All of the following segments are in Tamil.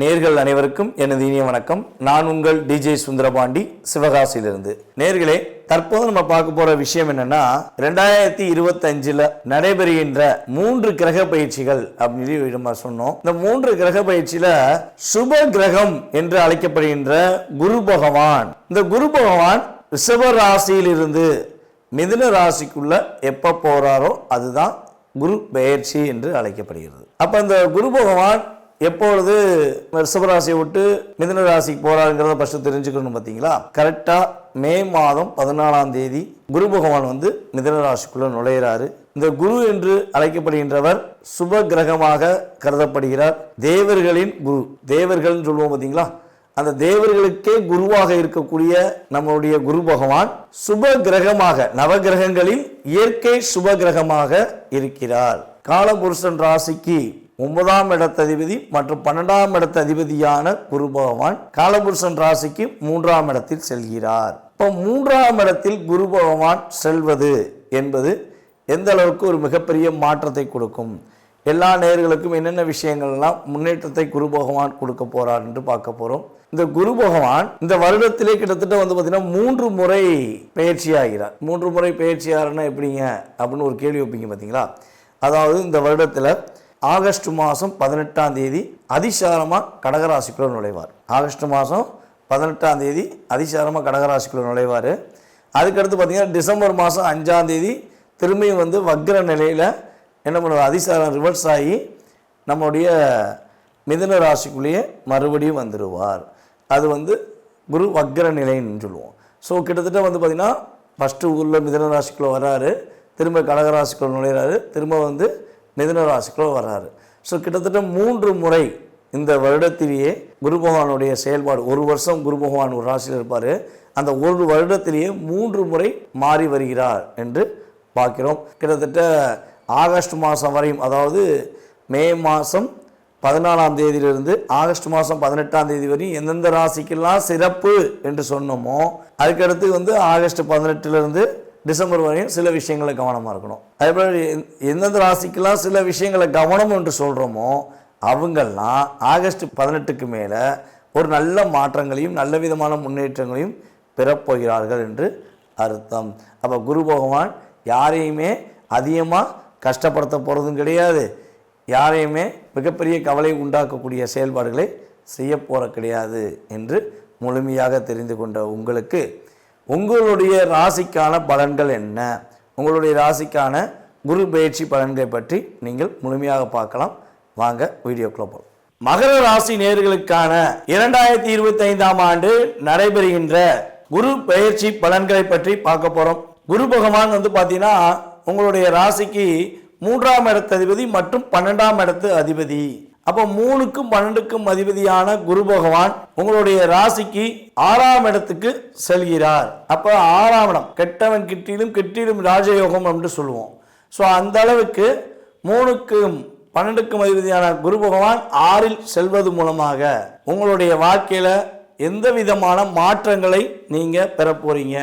நேர்கள் அனைவருக்கும் எனது இனிய வணக்கம். நான் உங்கள் டிஜே சுந்தரபாண்டி சிவகாசியிலிருந்து. நேர்களே தற்போது நம்ம பார்க்க போற விஷயம் என்னன்னா ரெண்டாயிரத்தி இருபத்தஞ்சுல நடைபெறுகின்ற மூன்று கிரக பயிற்சிகள் அப்படின்னு நம்ம சொன்னோம். இந்த மூன்று கிரக பயிற்சியில சுப கிரகம் என்று அழைக்கப்படுகின்ற குரு பகவான். இந்த குரு பகவான் ரிஷப ராசியிலிருந்து மிதுன ராசிக்குள்ள எப்ப போறாரோ அதுதான் குரு பெயர்ச்சி என்று அழைக்கப்படுகிறது. அப்ப இந்த குரு பகவான் எப்பொழுது ரிஷபராசியை விட்டு மிதன ராசிக்கு போறாருங்கிறத ஃபஸ்ட்டு தெரிஞ்சுக்கணும் பார்த்தீங்களா? கரெக்டாக மே மாதம் பதினாலாம் தேதி குரு பகவான் வந்து மிதன ராசிக்குள்ளே நுழையிறாரு. இந்த குரு என்று அழைக்கப்படுகின்றவர் சுப கிரகமாக கருதப்படுகிறார். தேவர்களின் குரு. தேவர்கள்னு சொல்லுவோம் பார்த்தீங்களா? அந்த தேவர்களுக்கே குருவாக இருக்கக்கூடிய நம்மளுடைய குரு பகவான் சுப கிரகமாக நவகிரகங்களில் இயற்கை சுப கிரகமாக இருக்கிறார். காலபுருஷன் ராசிக்கு ஒன்பதாம் இடத்த அதிபதி மற்றும் பன்னெண்டாம் இடத்த அதிபதியான குரு பகவான் காலபுருஷன் ராசிக்கு மூன்றாம் இடத்தில் செல்கிறார். இப்போ மூன்றாம் இடத்தில் குரு பகவான் செல்வது என்பது எந்த அளவுக்கு ஒரு மிகப்பெரிய மாற்றத்தை கொடுக்கும்? எல்லா நேர்களுக்கும் என்னென்ன விஷயங்கள்லாம் முன்னேற்றத்தை குரு பகவான் கொடுக்க போகிறார் என்று பார்க்க போகிறோம் இந்த குரு பகவான் இந்த வருடத்திலே கிட்டத்தட்ட வந்து பார்த்தீங்கன்னா மூன்று முறை பயிற்சி ஆகிறார். மூன்று முறை பயிற்சி ஆகிறன்னா எப்படிங்க? அப்படின்னு ஒரு கேள்வி வைப்பீங்க பார்த்தீங்களா அதாவது இந்த வருடத்தில் ஆகஸ்ட் மாதம் பதினெட்டாம் தேதி அதிசாரமாக கடகராசிக்குள்ள நுழைவார். ஆகஸ்ட் மாதம் பதினெட்டாம் தேதி அதிசாரமாக கடகராசிக்குள்ள நுழைவார். அதுக்கடுத்து பார்த்தீங்கன்னா டிசம்பர் மாதம் அஞ்சாம் தேதி திரும்பியும் வந்து வக்ர நிலையில் என்ன பண்ணுவார்? அதிசாரம் ரிவர்ஸ் ஆகி நம்முடைய மிதுன ராசிக்குள்ளேயே மறுபடியும் வந்துடுவார் அது வந்து குரு வக்ர நிலைன்னு சொல்லுவோம். ஸோ கிட்டத்தட்ட வந்து பார்த்திங்கன்னா ஃபஸ்ட்டு ஊரில் மிதன ராசிக்குள்ளே வராரு. திரும்ப கடகராசிக்குள்ள நுழையிறாரு. திரும்ப வந்து மிதுன ராசிக்குள்ள வர்றாரு. ஸோ கிட்டத்தட்ட மூன்று முறை இந்த வருடத்திலேயே குரு பகவானுடைய செயல்பாடு ஒரு வருஷம் குரு பகவான் ஒரு ராசியில் இருப்பார். அந்த ஒரு வருடத்திலேயே மூன்று முறை மாறி வருகிறார் என்று பார்க்கிறோம். கிட்டத்தட்ட ஆகஸ்ட் மாதம் வரையும் அதாவது மே மாதம் பதினாலாம் தேதியிலிருந்து ஆகஸ்ட் மாதம் பதினெட்டாம் தேதி வரையும் எந்தெந்த ராசிக்கெல்லாம் சிறப்பு என்று சொன்னோமோ அதுக்கடுத்து வந்து ஆகஸ்ட் பதினெட்டுலேருந்து டிசம்பர் வரையும் சில விஷயங்களை கவனமாக இருக்கணும். அதேபோல் எந்தெந்த ராசிக்கெல்லாம் சில விஷயங்களை கவனம் என்று சொல்கிறோமோ அவங்கெல்லாம் ஆகஸ்ட் பதினெட்டுக்கு மேலே ஒரு நல்ல மாற்றங்களையும் நல்ல விதமான முன்னேற்றங்களையும் பெறப்போகிறார்கள் என்று அர்த்தம். அப்போ குரு பகவான் யாரையுமே அதிகமாக கஷ்டப்படுத்த போகிறதும் கிடையாது. யாரையுமே மிகப்பெரிய கவலை உண்டாக்கக்கூடிய செயல்பாடுகளை செய்ய போகிற கிடையாது என்று முழுமையாக தெரிந்து கொண்ட உங்களுக்கு உங்களுடைய ராசிக்கான பலன்கள் என்ன? உங்களுடைய ராசிக்கான குரு பயிற்சி பலன்களை பற்றி நீங்கள் முழுமையாக பார்க்கலாம். வாங்க வீடியோக்குள்ள போகலாம் மகர ராசி நேர்களுக்கான இரண்டாயிரத்தி இருபத்தி ஐந்தாம் ஆண்டு நடைபெறுகின்ற குரு பயிற்சி பலன்களை பற்றி பார்க்க போறோம். குரு பகவான் வந்து பார்த்தீங்கன்னா உங்களுடைய ராசிக்கு மூன்றாம் இடத்து அதிபதி மற்றும் பன்னெண்டாம் இடத்து அதிபதி. அப்போ மூணுக்கும் பன்னெண்டுக்கும் அதிபதியான குரு பகவான் உங்களுடைய ராசிக்கு ஆறாம் இடத்துக்கு செல்கிறார். அப்போ ஆறாம் இடம் கெட்டவன் கிட்டிலும் கிட்டிலும் ராஜயோகம் என்று சொல்லுவோம். ஸோ அந்த அளவுக்கு மூணுக்கும் பன்னெண்டுக்கும் அதிபதியான குரு பகவான் ஆறில் செல்வது மூலமாக உங்களுடைய வாழ்க்கையில் எந்த விதமான மாற்றங்களை நீங்கள் பெற போறீங்க?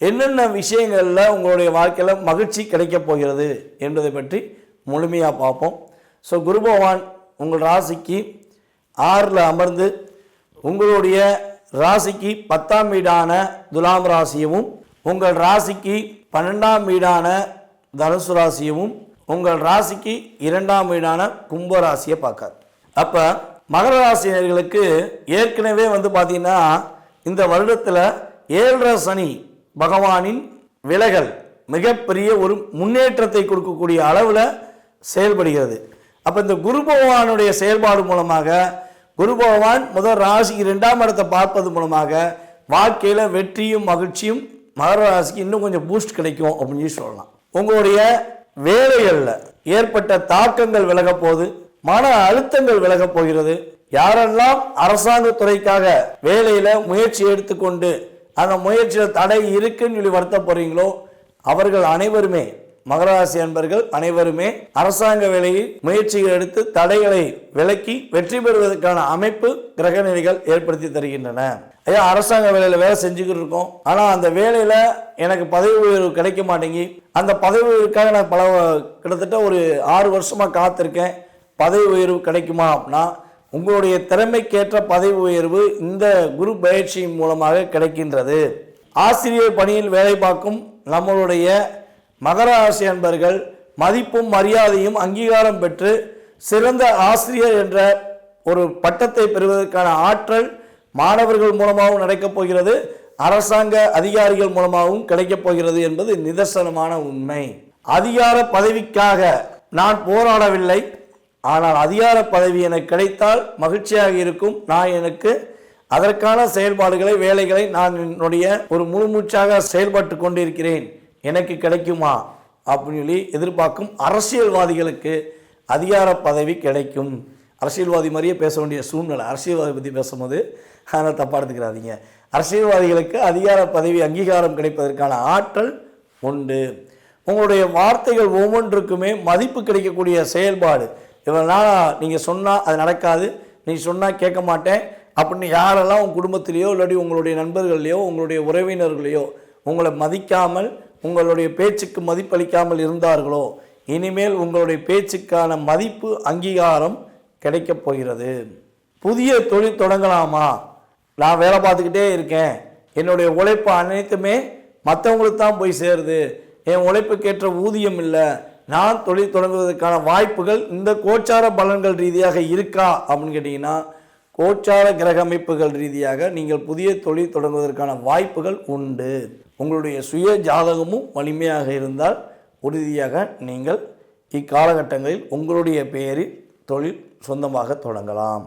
என்னென்ன விஷயங்களில் உங்களுடைய வாழ்க்கையில் மகிழ்ச்சி கிடைக்கப் போகிறது என்பதை பற்றி முழுமையாக பார்ப்போம். ஸோ குரு பகவான் உங்கள் ராசிக்கு ஆறில் அமர்ந்து உங்களுடைய ராசிக்கு பத்தாம் வீடான துலாம் ராசியவும் உங்கள் ராசிக்கு பன்னெண்டாம் வீடான தனுசு ராசியவும் உங்கள் ராசிக்கு இரண்டாம் வீடான கும்ப ராசியை பார்க்கார். அப்போ மகர ராசினர்களுக்கு ஏற்கனவே வந்து பார்த்திங்கன்னா இந்த வருடத்தில் ஏழரை சனி பகவானின் விலகல் மிகப்பெரிய ஒரு முன்னேற்றத்தை கொடுக்கக்கூடிய அளவில் செயல்படுகிறது. அப்போ இந்த குரு பகவானுடைய செயல்பாடு மூலமாக குரு பகவான் முதல் ராசிக்கு ரெண்டாம் இடத்தை பார்ப்பது மூலமாக வாழ்க்கையில் வெற்றியும் மகிழ்ச்சியும் மகர ராசிக்கு இன்னும் கொஞ்சம் பூஸ்ட் கிடைக்கும் அப்படின்னு சொல்லி சொல்லலாம். உங்களுடைய வேலைகளில் ஏற்பட்ட தாக்கங்கள் விலகப்போகுது மன அழுத்தங்கள் விலகப் போகிறது. யாரெல்லாம் அரசாங்க துறைக்காக வேலையில் முயற்சி எடுத்துக்கொண்டு அந்த முயற்சியில் தடை இருக்குன்னு சொல்லி வருத்த போகிறீங்களோ அவர்கள் அனைவருமே மகராசி அன்பர்கள் அனைவருமே அரசாங்க வேலையில் முயற்சிகள் எடுத்து தடைகளை விலக்கி வெற்றி பெறுவதற்கான அமைப்பு கிரக நிலைகள் ஏற்படுத்தி தருகின்றன. ஐயா அரசாங்க வேலையில் வேலை செஞ்சுக்கிட்டு இருக்கோம். ஆனால் அந்த வேலையில் எனக்கு பதவி உயர்வு கிடைக்க மாட்டேங்கி அந்த பதவி உயர்வுக்காக நான் பல கிட்டத்தட்ட ஒரு ஆறு வருஷமாக காத்திருக்கேன். பதவி உயர்வு கிடைக்குமா அப்படின்னா உங்களுடைய திறமைக்கேற்ற பதவி உயர்வு இந்த குரு பயிற்சியின் மூலமாக கிடைக்கின்றது. ஆசிரியர் பணியில் வேலை பார்க்கும் நம்மளுடைய மகர ராசி அன்பர்கள் மதிப்பும் மரியாதையும் அங்கீகாரம் பெற்று சிறந்த ஆசிரியர் என்ற ஒரு பட்டத்தை பெறுவதற்கான ஆற்றல் மாணவர்கள் மூலமாகவும் நடக்கப் போகிறது. அரசாங்க அதிகாரிகள் மூலமாகவும் கிடைக்கப் போகிறது என்பது நிதர்சனமான உண்மை. அதிகார பதவிக்காக நான் போராடவில்லை. ஆனால் அதிகார பதவி எனக்கு கிடைத்தால் மகிழ்ச்சியாக இருக்கும். நான் எனக்கு அதற்கான செயல்பாடுகளை வேலைகளை நான் என்னுடைய ஒரு முழுமூச்சாக செயல்பட்டு கொண்டிருக்கிறேன். எனக்கு கிடைக்குமா? அப்படின்னு சொல்லி எதிர்பார்க்கும் அரசியல்வாதிகளுக்கு அதிகார பதவி கிடைக்கும். அரசியல்வாதி மாதிரியே பேச வேண்டிய சூழ்நிலை. அரசியல்வாதி பற்றி பேசும்போது அதனால் தப்பாக எடுத்துக்கிறாதீங்க. அரசியல்வாதிகளுக்கு அதிகார பதவி அங்கீகாரம் கிடைப்பதற்கான ஆற்றல் உண்டு. உங்களுடைய வார்த்தைகள் ஒவ்வொன்றுக்குமே மதிப்பு கிடைக்கக்கூடிய செயல்பாடு. இவ்வளோ நாளாக நீங்கள் சொன்னால் அது நடக்காது. நீ சொன்னால் கேட்க மாட்டேன். அப்படின்னு யாரெல்லாம் உங்கள் குடும்பத்திலேயோ இல்லாட்டி உங்களுடைய நண்பர்களையோ உங்களுடைய உறவினர்களையோ உங்களை மதிக்காமல் உங்களுடைய பேச்சுக்கு மதிப்பளிக்காமல் இருந்தார்களோ இனிமேல் உங்களுடைய பேச்சுக்கான மதிப்பு அங்கீகாரம் கிடைக்கப் போகிறது. புதிய தொழில் தொடங்கலாமா? நான் வேலை பார்த்துக்கிட்டே இருக்கேன். என்னுடைய உழைப்பு அனைத்துமே மற்றவங்களுக்கு தான் போய் சேருது. என் உழைப்புக்கேற்ற ஊதியம் இல்லை. நான் தொழில் தொடங்குவதற்கான வாய்ப்புகள் இந்த கோச்சார பலன்கள் ரீதியாக இருக்கா? அப்படின்னு கேட்டிங்கன்னா கோச்சார கிரக அமைப்புகள் ரீதியாக நீங்கள் புதிய தொழில் தொடங்குவதற்கான வாய்ப்புகள் உண்டு. உங்களுடைய சுய ஜாதகமும் வலிமையாக இருந்தால் உறுதியாக நீங்கள் இக்காலகட்டங்களில் உங்களுடைய பெயரில் தொழில் சொந்தமாக தொடங்கலாம்.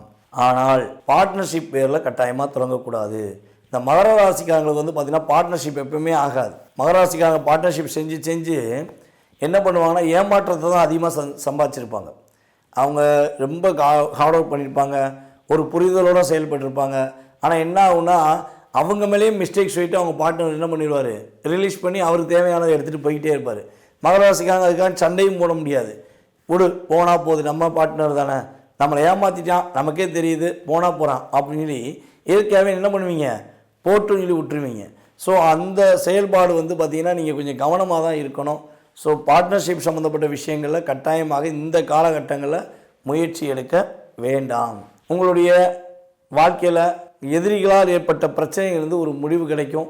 ஆனால் பார்ட்னர்ஷிப் பேரில் கட்டாயமாக தொடங்கக்கூடாது. இந்த மகர ராசிக்காரங்களுக்கு வந்து பார்த்திங்கன்னா பார்ட்னர்ஷிப் எப்பவுமே ஆகாது. மகர ராசிக்காரங்க பார்ட்னர்ஷிப் செஞ்சு செஞ்சு என்ன பண்ணுவாங்கன்னா ஏமாற்றத்தை தான் அதிகமாக சம் சம்பாதிச்சிருப்பாங்க. அவங்க ரொம்ப ஹார்ட் ஒர்க் பண்ணியிருப்பாங்க ஒரு புரிதலோடு செயல்பட்டிருப்பாங்க. ஆனால் என்ன ஆகுன்னா அவங்க மேலேயும் மிஸ்டேக்ஸ் சொல்லிட்டு அவங்க பார்ட்னர் என்ன பண்ணிடுவார்? ரிலீஸ் பண்ணி அவருக்கு தேவையானதை எடுத்துகிட்டு போய்கிட்டே இருப்பார். மகராசிக்காரங்க அதுக்காக சண்டையும் போட முடியாது. விடு போனால் போகுது நம்ம பார்ட்னர் தானே. நம்மளை ஏமாற்றிட்டான் நமக்கே தெரியுது போனால் போகிறான் அப்படின்னு சொல்லி இயற்கையாகவே என்ன பண்ணுவீங்க? போட்டுன்னு சொல்லி விட்டுருவீங்க. ஸோ அந்த செயல்பாடு வந்து பார்த்திங்கன்னா நீங்கள் கொஞ்சம் கவனமாக தான் இருக்கணும். ஸோ பார்ட்னர்ஷிப் சம்மந்தப்பட்ட விஷயங்களில் கட்டாயமாக இந்த காலகட்டங்களில் முயற்சி எடுக்க வேண்டாம். உங்களுடைய வாழ்க்கையில் எதிரிகளால் ஏற்பட்ட பிரச்சனையிலிருந்து ஒரு முடிவு கிடைக்கும்.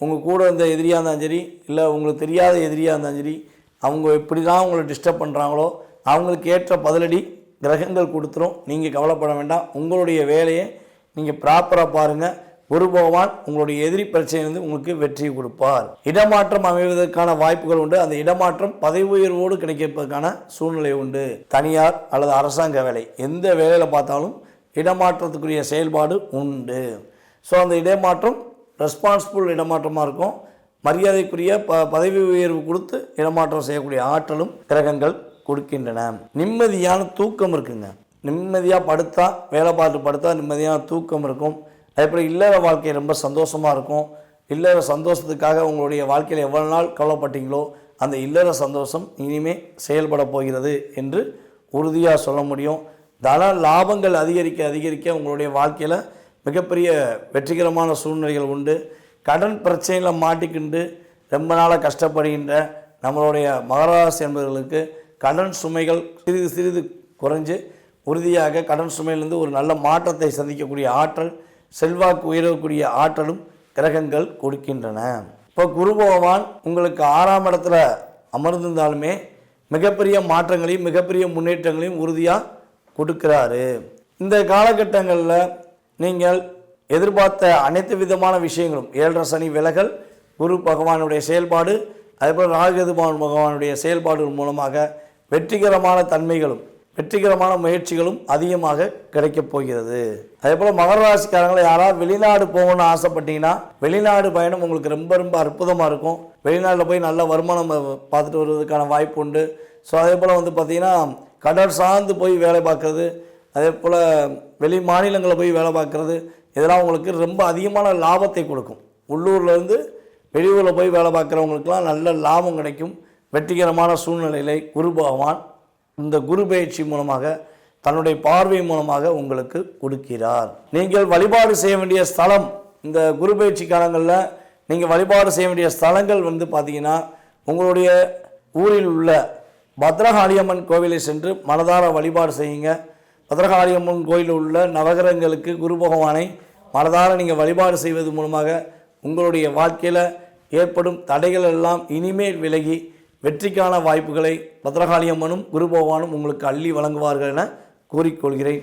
உங்கள் கூட இருந்த எதிரியாக இருந்தாலும் சரி இல்லை உங்களுக்கு தெரியாத எதிரியாக இருந்தாலும் சரி அவங்க எப்படி தான் உங்களை டிஸ்டர்ப் பண்ணுறாங்களோ அவங்களுக்கு ஏற்ற பதிலடி கிரகங்கள் கொடுத்துரும். நீங்கள் கவலைப்பட வேண்டாம். உங்களுடைய வேலையை நீங்கள் ப்ராப்பராக பாருங்கள் குரு பகவான் உங்களுடைய எதிரி பிரச்சனையிலிருந்து உங்களுக்கு வெற்றி கொடுப்பார். இடமாற்றம் அமைவதற்கான வாய்ப்புகள் உண்டு. அந்த இடமாற்றம் பதவி உயர்வோடு கிடைக்கிறதுக்கான சூழ்நிலை உண்டு. தனியார் அல்லது அரசாங்க வேலை. எந்த வேலையில் பார்த்தாலும் இடமாற்றத்துக்குரிய செயல்பாடு உண்டு. ஸோ அந்த இடமாற்றம் ரெஸ்பான்சிபிள் இடமாற்றமாக இருக்கும். மரியாதைக்குரிய ப பதவி உயர்வு கொடுத்து இடமாற்றம் செய்யக்கூடிய ஆற்றலும் கிரகங்கள் கொடுக்கின்றன. நிம்மதியான தூக்கம் இருக்குங்க. நிம்மதியாக படுத்தா வேலை பார்த்து படுத்தா நிம்மதியான தூக்கம் இருக்கும். அதேபோல் இல்லற வாழ்க்கை ரொம்ப சந்தோஷமாக இருக்கும். இல்லற சந்தோஷத்துக்காக உங்களுடைய வாழ்க்கையில் எவ்வளோ நாள் கவலைப்பட்டீங்களோ அந்த இல்லற சந்தோஷம் இனிமே செயல்பட போகிறது என்று உறுதியாக சொல்ல முடியும். தன லாபங்கள் அதிகரிக்க அதிகரிக்க உங்களுடைய வாழ்க்கையில் மிகப்பெரிய வெற்றிகரமான சூழ்நிலைகள் உண்டு. கடன் பிரச்சனையில் மாட்டிக்கிண்டு ரொம்ப நாளாக கஷ்டப்படுகின்ற நம்மளுடைய மகராசி என்பவர்களுக்கு கடன் சுமைகள் சிறிது சிறிது குறைஞ்சு உறுதியாக கடன் சுமையிலிருந்து ஒரு நல்ல மாற்றத்தை சந்திக்கக்கூடிய ஆற்றல் செல்வாக்கு உயரக்கூடிய ஆற்றலும் கிரகங்கள் கொடுக்கின்றன. இப்போ குரு பகவான் உங்களுக்கு ஆறாம் இடத்துல அமர்ந்திருந்தாலுமே மிகப்பெரிய மாற்றங்களையும் மிகப்பெரிய முன்னேற்றங்களையும் உறுதியாக கொடுக்கிறாரு. இந்த காலகட்டங்களில் நீங்கள் எதிர்பார்த்த அனைத்து விதமான விஷயங்களும் ஏழரை சனி விலகல் குரு பகவானுடைய செயல்பாடு அதேபோல் ராகது பகவானுடைய செயல்பாடுகள் மூலமாக வெற்றிகரமான தன்மைகளும் வெற்றிகரமான முயற்சிகளும் அதிகமாக கிடைக்கப் போகிறது. அதே போல் மகர ராசிக்காரங்களை யாராவது வெளிநாடு போகணும்னு ஆசைப்பட்டீங்கன்னா வெளிநாடு பயணம் உங்களுக்கு ரொம்ப ரொம்ப அற்புதமாக இருக்கும். வெளிநாட்டில் போய் நல்ல வருமானம் பார்த்துட்டு வருவதற்கான வாய்ப்பு உண்டு. ஸோ அதே போல் வந்து பார்த்திங்கன்னா கடல் சார்ந்து போய் வேலை பார்க்குறது அதே போல் வெளி மாநிலங்களில் போய் வேலை பார்க்குறது இதெல்லாம் உங்களுக்கு ரொம்ப அதிகமான லாபத்தை கொடுக்கும். உள்ளூர்லேருந்து வெளியூரில் போய் வேலை பார்க்குறவங்களுக்குலாம் நல்ல லாபம் கிடைக்கும். வெற்றிகரமான சூழ்நிலையிலே குரு பகவான் இந்த குரு பயிற்சி மூலமாக தன்னுடைய பார்வை மூலமாக உங்களுக்கு கொடுக்கிறார். நீங்கள் வழிபாடு செய்ய வேண்டிய ஸ்தலம் இந்த குரு பயிற்சி காலங்களில் நீங்கள் வழிபாடு செய்ய வேண்டிய ஸ்தலங்கள் வந்து பார்த்தீங்கன்னா உங்களுடைய ஊரில் உள்ள பத்ரகாளியம்மன் கோவிலை சென்று மனதார வழிபாடு செய்யுங்க. பத்ரகாளியம்மன் கோயிலில் உள்ள நவகிரகங்களுக்கு குரு பகவானை மனதார நீங்கள் வழிபாடு செய்வது மூலமாக உங்களுடைய வாழ்க்கையில் ஏற்படும் தடைகள் எல்லாம் இனிமேல் விலகி வெற்றிக்கான வாய்ப்புகளை பத்ரகாளியம்மனும் குரு பகவானும் உங்களுக்கு அள்ளி வழங்குவார்கள் என கூறிக்கொள்கிறேன்.